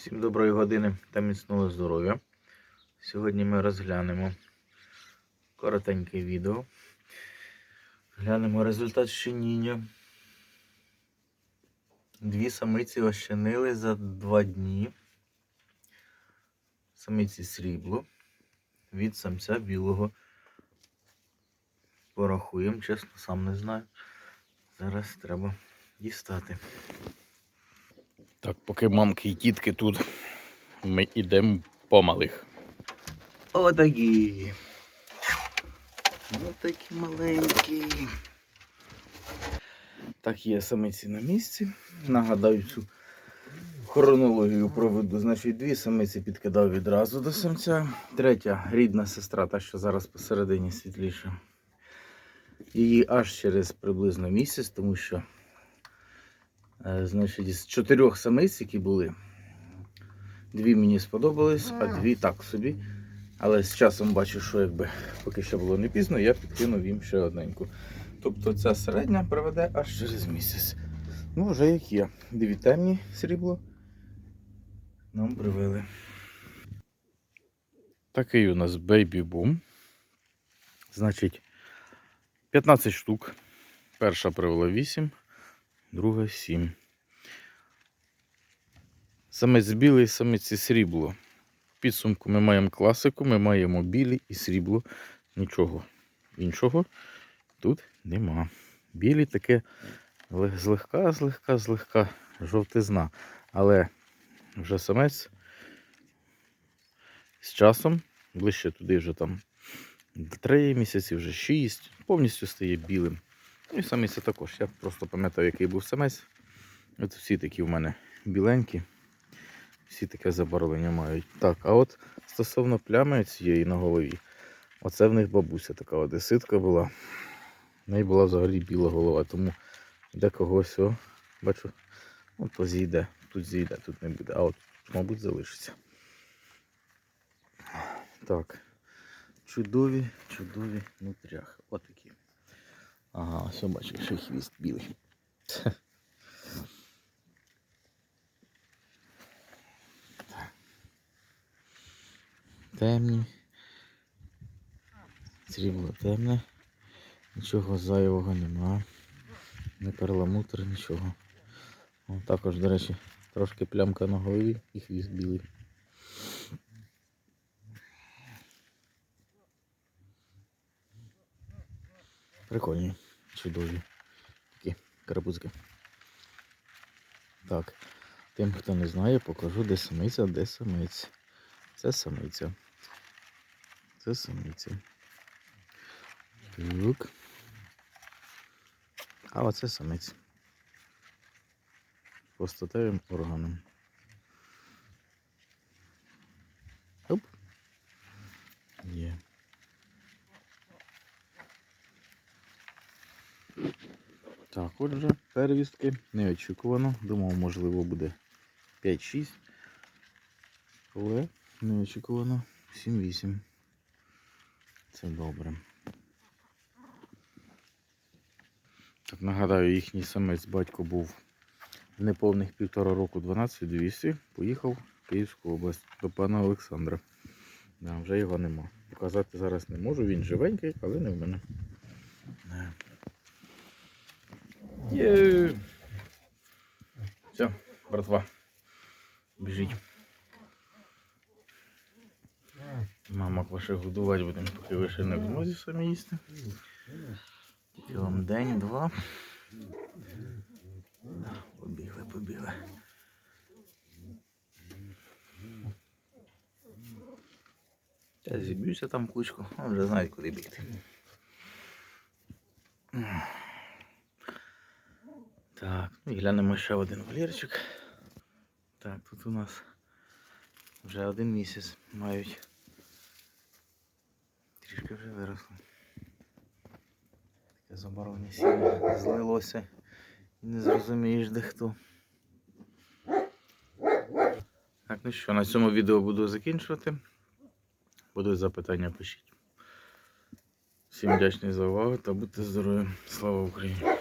Всім доброї години та міцного здоров'я. Сьогодні ми розглянемо коротеньке відео. Глянемо результат щеніння. Дві самиці ощенили за два дні. Самиці срібло від самця білого. Порахуємо, чесно, сам не знаю. Зараз треба дістати. Так, поки мамки і тітки тут, ми йдемо по малих. Отакі. Отакі маленькі. Так, є самиці на місці. Нагадаю цю хронологію проведу. Значить, дві самиці підкидав відразу до самця. Третя рідна сестра, та що зараз посередині світліша. Її аж через приблизно місяць, тому що Значить, з чотирьох самиць, які були, дві мені сподобались, а дві так собі. Але з часом бачу, що якби поки ще було не пізно, я підкинув їм ще одненьку. Тобто ця середня приведе аж через місяць. Ну, вже як є. Дві темні срібло нам привели. Такий у нас бейбі-бум. Значить, 15 штук. Перша привела 8 друга 7. Самець білий, самець і срібло. В підсумку ми маємо класику, ми маємо білі і срібло. Нічого іншого тут нема. Білі таке злегка, злегка, злегка жовтизна. Але вже самець з часом, ближче туди вже там 3 місяці, вже 6, повністю стає білим. Ну і самі це також. Я просто пам'ятаю, який був самець. От всі такі в мене біленькі. Всі таке забарвлення мають. Так, а от стосовно плями цієї на голові, оце в них бабуся така одеситка була. В неї була взагалі біла голова, тому де когось, о, бачу, от то зійде, тут зійде, тут не буде, а от, мабуть, залишиться. Так. Чудові, чудові нутряхи. Отакі. Ага, все бачу, ще хвіст білий. Темні. Срібло темне. Нічого зайвого нема. Не перламутр, нічого. О, також, до речі, трошки плямка на голові і хвіст білий. Прикольні, чудові. Такі карапузики. Так, тим, хто не знає, покажу, де самиця, де самець. Це самиця. Це самиця. Так. А оце самець. По статевим Так, отже, первістки неочікувано. Думав, можливо, буде 5-6. Але неочікувано 7-8. Це добре. Так, нагадаю, їхній самець батько був неповних півтора року 12200. Поїхав в Київську область до пана Олександра. Да, вже його нема. Показати зараз не можу, він живенький, але не в мене. Є. Все, братва. Біжіть. Мама ваших годувати будемо, поки ви ще не в змозі самі їсти. Тільки вам день-два. Побігли, побігли. Я зіб'юся там кучку, а вже знають, куди бігти. Так, ну і глянемо ще один вольєрчик. Так, тут у нас вже один місяць мають. Трішки вже виросло. Таке заборонення сіно злилося. І не зрозумієш де хто. Так, ну що, на цьому відео буду закінчувати. Будуть запитання пишіть. Всім вдячний за увагу та будьте здорові. Слава Україні!